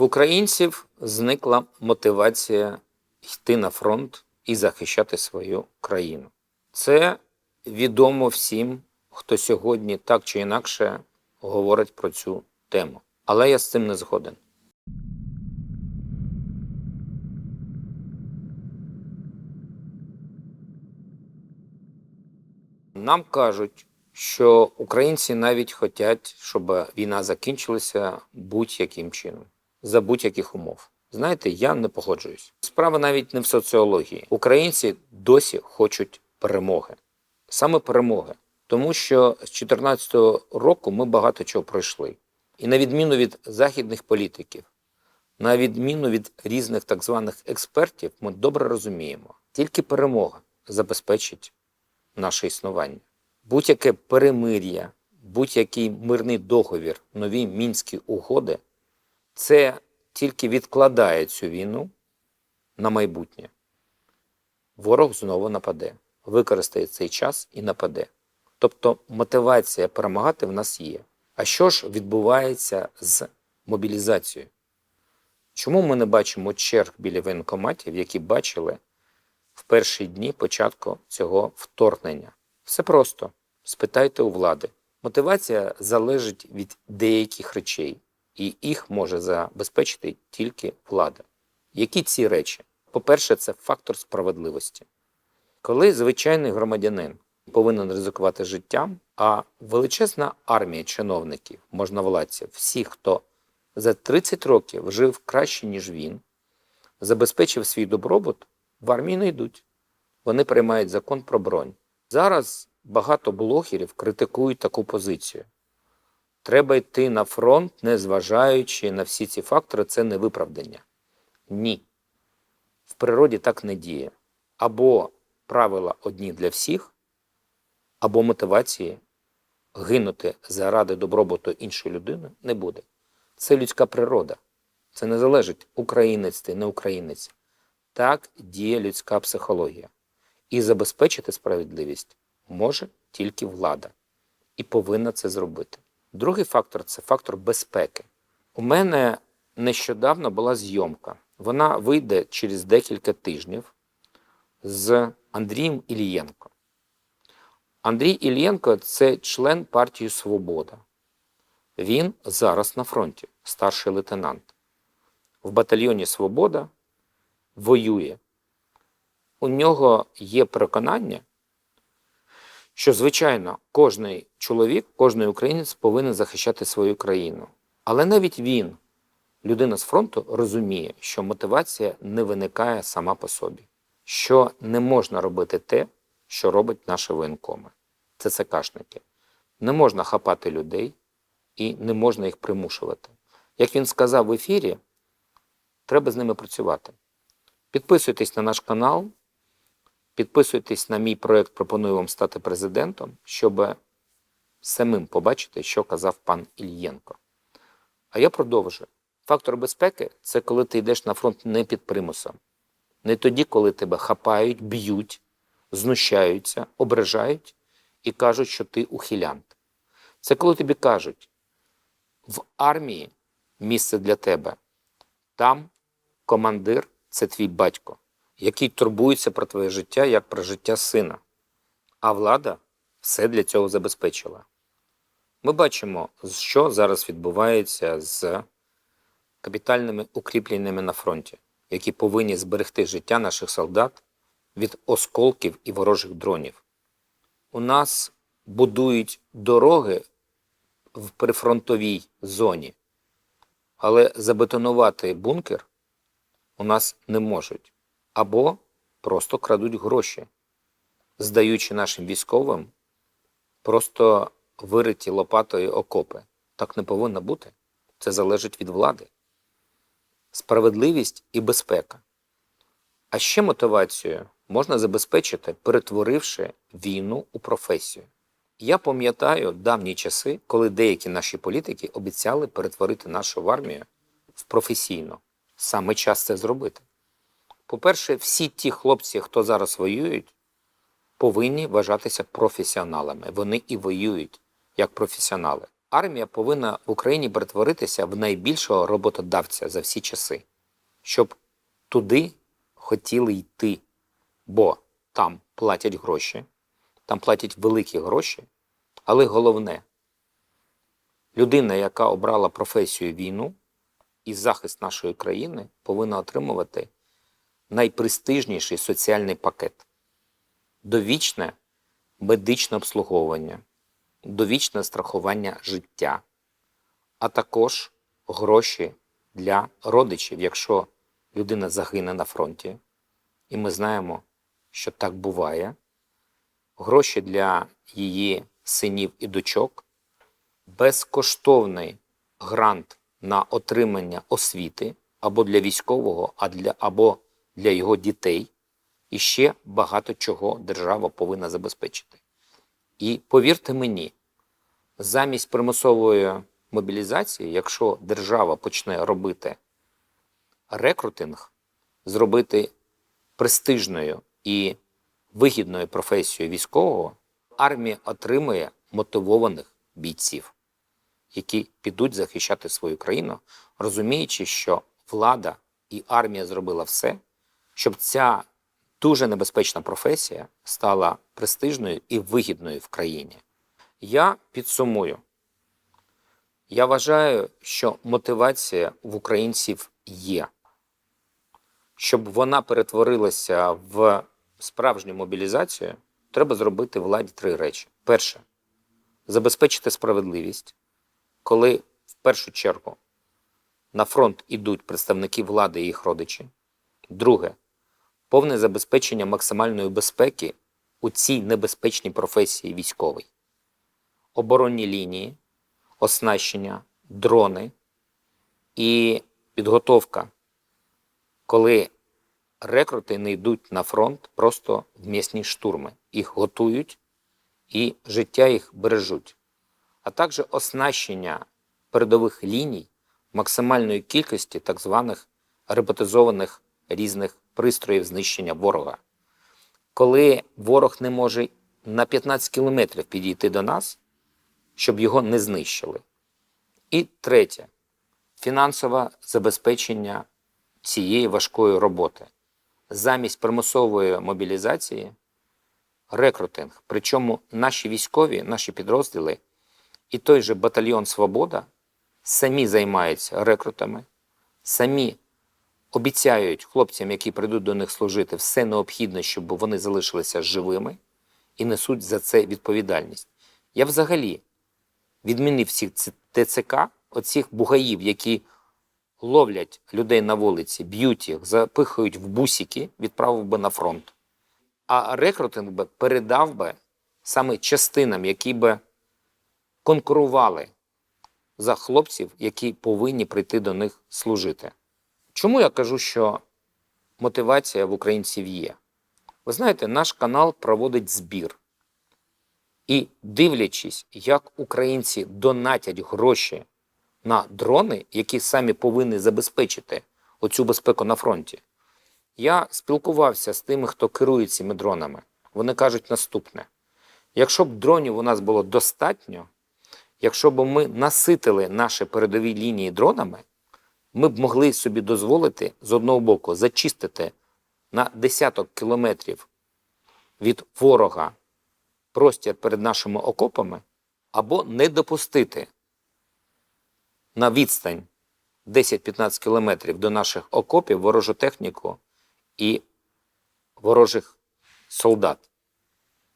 В українців зникла мотивація йти на фронт і захищати свою країну. Це відомо всім, хто сьогодні так чи інакше говорить про цю тему. Але я з цим не згоден. Нам кажуть, що українці навіть хочуть, щоб війна закінчилася будь-яким чином, за будь-яких умов. Знаєте, я не погоджуюсь. Справа навіть не в соціології. Українці досі хочуть перемоги, саме перемоги. Тому що з 2014 року ми багато чого пройшли. І на відміну від західних політиків, на відміну від різних так званих експертів, ми добре розуміємо, тільки перемога забезпечить наше існування. Будь-яке перемир'я, будь-який мирний договір, нові мінські угоди це тільки відкладає цю війну на майбутнє. Ворог знову нападе, використає цей час і нападе. Тобто мотивація перемагати в нас є. А що ж відбувається з мобілізацією? Чому ми не бачимо черг біля воєнкоматів, які бачили в перші дні початку цього вторгнення? Все просто спитайте у влади. Мотивація залежить від деяких речей, і їх може забезпечити тільки влада. Які ці речі? По-перше, це фактор справедливості. Коли звичайний громадянин повинен ризикувати життям, а величезна армія чиновників, можновладців, всіх, хто за 30 років жив краще, ніж він, забезпечив свій добробут, в армію не йдуть. Вони приймають закон про бронь. Зараз багато блогерів критикують таку позицію. Треба йти на фронт, незважаючи на всі ці фактори, це не виправдання. Ні. В природі так не діє. Або правила одні для всіх, або мотивації гинути заради добробуту іншої людини не буде. Це людська природа. Це не залежить українець ти, не українець. Так діє людська психологія. І забезпечити справедливість може тільки влада. І повинна це зробити. Другий фактор це фактор безпеки. У мене нещодавно була зйомка. Вона вийде через декілька тижнів з Андрієм Ілієнко. Андрій Ілієнко це член партії Свобода. Він зараз на фронті, старший лейтенант. В батальйоні Свобода воює. У нього є переконання, що, звичайно, кожний чоловік, кожний українець повинен захищати свою країну. Але навіть він, людина з фронту, розуміє, що мотивація не виникає сама по собі, що не можна робити те, що робить наші воєнкоми. Це ЦКшники. Не можна хапати людей і не можна їх примушувати. Як він сказав в ефірі, треба з ними працювати. Підписуйтесь на наш канал, підписуйтесь на мій проєкт Пропоную вам стати президентом, щоб самим побачити, що казав пан Ільєнко. А я продовжую. Фактор безпеки це коли ти йдеш на фронт не під примусом. Не тоді, коли тебе хапають, б'ють, знущаються, ображають і кажуть, що ти ухилянт. Це коли тобі кажуть, в армії місце для тебе. Там командир це твій батько, який турбується про твоє життя як про життя сина. А влада все для цього забезпечила. Ми бачимо, що зараз відбувається з капітальними укріпленнями на фронті, які повинні зберегти життя наших солдат від осколків і ворожих дронів. У нас будують дороги в прифронтовій зоні, але забетонувати бункер у нас не можуть. Або просто крадуть гроші, здаючи нашим військовим просто вириті лопатою окопи. Так не повинно бути. Це залежить від влади. Справедливість і безпека. А ще мотивацію можна забезпечити, перетворивши війну у професію. Я пам'ятаю давні часи, коли деякі наші політики обіцяли перетворити нашу армію в професійну. Саме час це зробити. По-перше, всі ті хлопці, хто зараз воюють, повинні вважатися професіоналами. Вони і воюють як професіонали. Армія повинна в Україні перетворитися в найбільшого роботодавця за всі часи, щоб туди хотіли йти, бо там платять гроші, там платять великі гроші, але головне, людина, яка обрала професію війну і захист нашої країни, повинна отримувати найпрестижніший соціальний пакет довічне медичне обслуговування, довічне страхування життя, а також гроші для родичів, якщо людина загине на фронті. І ми знаємо, що так буває. Гроші для її синів і дочок, безкоштовний грант на отримання освіти або для військового, або для його дітей. І ще багато чого держава повинна забезпечити. І повірте мені, замість примусової мобілізації, якщо держава почне робити рекрутинг, зробити престижною і вигідною професією військового, армія отримує мотивованих бійців, які підуть захищати свою країну, розуміючи, що влада і армія зробила все, щоб ця дуже небезпечна професія стала престижною і вигідною в країні. Я підсумую. Я вважаю, що мотивація в українців є. Щоб вона перетворилася в справжню мобілізацію, треба зробити владі три речі. Перше забезпечити справедливість, коли в першу чергу на фронт ідуть представники влади і їх родичі. Друге повне забезпечення максимальної безпеки у цій небезпечній професії військовій, оборонні лінії, оснащення, дрони і підготовка, коли рекрути не йдуть на фронт просто в м'ясні штурми. Їх готують і життя їх бережуть, а також оснащення передових ліній максимальної кількості так званих роботизованих різних пристроїв знищення ворога. Коли ворог не може на 15 кілометрів підійти до нас, щоб його не знищили. І третє фінансове забезпечення цієї важкої роботи. Замість примусової мобілізації рекрутинг. Причому наші військові, наші підрозділи і той же батальйон Свобода самі займаються рекрутами, самі обіцяють хлопцям, які прийдуть до них служити, все необхідне, щоб вони залишилися живими і несуть за це відповідальність. Я взагалі відмінив всіх ТЦК, оцих бугаїв, які ловлять людей на вулиці, б'ють їх, запихають в бусики, відправив би на фронт. А рекрутинг би передав би саме частинам, які би конкурували за хлопців, які повинні прийти до них служити. Чому я кажу, що мотивація в українців є? Ви знаєте, наш канал проводить збір. І дивлячись, як українці донатять гроші на дрони, які самі повинні забезпечити оцю безпеку на фронті, я спілкувався з тими, хто керує цими дронами. Вони кажуть наступне: якщо б дронів у нас було достатньо, якщо б ми наситили наші передові лінії дронами, ми б могли собі дозволити з одного боку зачистити на десяток кілометрів від ворога простір перед нашими окопами, або не допустити на відстань 10-15 кілометрів до наших окопів ворожу техніку і ворожих солдат.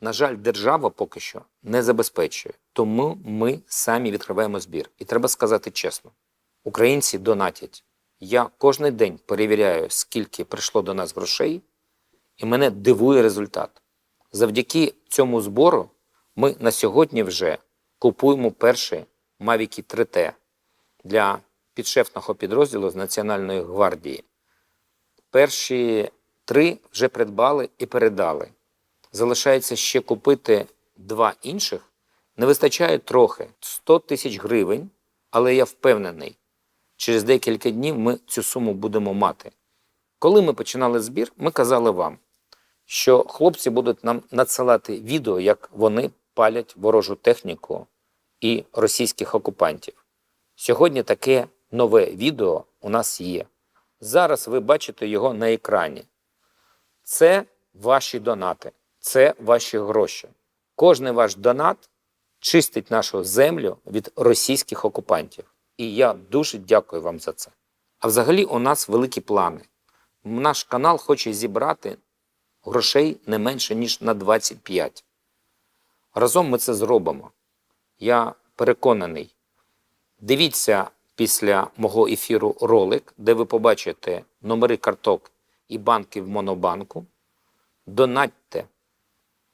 На жаль, держава поки що не забезпечує, тому ми самі відкриваємо збір. І треба сказати чесно: українці донатять. Я кожен день перевіряю, скільки прийшло до нас грошей, і мене дивує результат. Завдяки цьому збору ми на сьогодні вже купуємо перші Mavic 3T для підшефного підрозділу з Національної гвардії. Перші три вже придбали і передали. Залишається ще купити два інших. Не вистачає трохи 100 тисяч гривень, але я впевнений, через декілька днів ми цю суму будемо мати. Коли ми починали збір, ми казали вам, що хлопці будуть нам надсилати відео, як вони палять ворожу техніку і російських окупантів. Сьогодні таке нове відео у нас є. Зараз ви бачите його на екрані. Це ваші донати, це ваші гроші. Кожний ваш донат чистить нашу землю від російських окупантів. І я дуже дякую вам за це. А взагалі, у нас великі плани. Наш канал хоче зібрати грошей не менше, ніж на 25. Разом ми це зробимо. Я переконаний. Дивіться після мого ефіру ролик, де ви побачите номери карток і банки в Монобанку. Донатьте.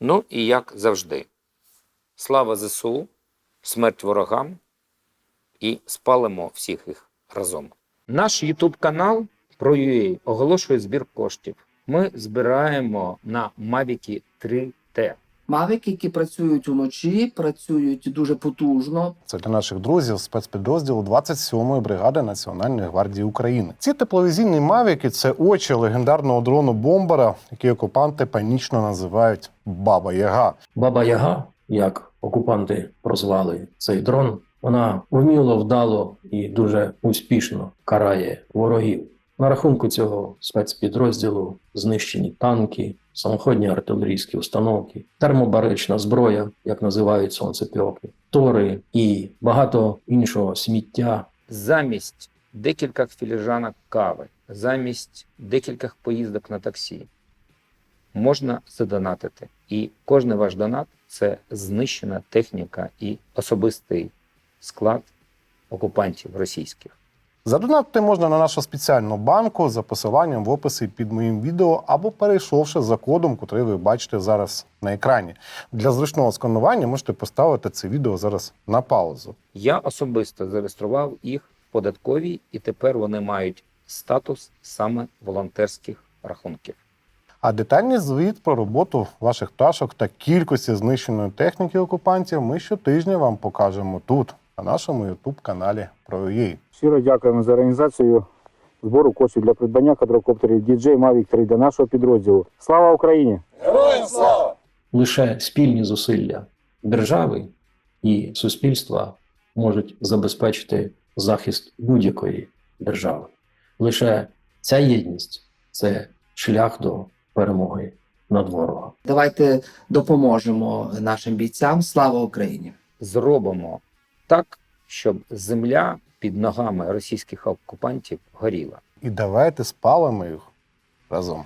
Ну і як завжди. Слава ЗСУ, смерть ворогам і спалимо всіх їх разом. Наш YouTube канал про UA оголошує збір коштів. Ми збираємо на Mavic 3T. Мавики, які працюють уночі, працюють дуже потужно. Це для наших друзів спецпідрозділу 27-ї бригади Національної гвардії України. Ці тепловізійні мавіки це очі легендарного дрону бомбера, який окупанти панічно називають Баба Яга. Баба Яга, як окупанти прозвали цей дрон, вона вміло, вдало і дуже успішно карає ворогів. На рахунку цього спецпідрозділу знищені танки, самоходні артилерійські установки, термобарична зброя, як називають сонцепьоки, тори і багато іншого сміття, замість декількох філіжанок кави, замість декількох поїздок на таксі можна задонатити. І кожен ваш донат це знищена техніка і особистий склад окупантів російських. Задонатити можна на нашу спеціальну банку за посиланням в описі під моїм відео або перейшовши за кодом, котрий ви бачите зараз на екрані. Для зручного сканування можете поставити це відео зараз на паузу. Я особисто зареєстрував їх в податковій, і тепер вони мають статус саме волонтерських рахунків. А детальний звіт про роботу ваших пташок та кількості знищеної техніки окупантів ми щотижня вам покажемо тут, на нашому youtube каналі про UA. Щиро дякуємо за організацію збору коштів для придбання квадрокоптерів DJI Mavic 3 для нашого підрозділу. Слава Україні! лише спільні зусилля держави і суспільства можуть забезпечити захист будь-якої держави. Лише ця єдність це шлях до перемоги над ворогом. Давайте допоможемо нашим бійцям. Слава Україні! Зробимо так, щоб земля під ногами російських окупантів горіла. І давайте спалимо їх разом.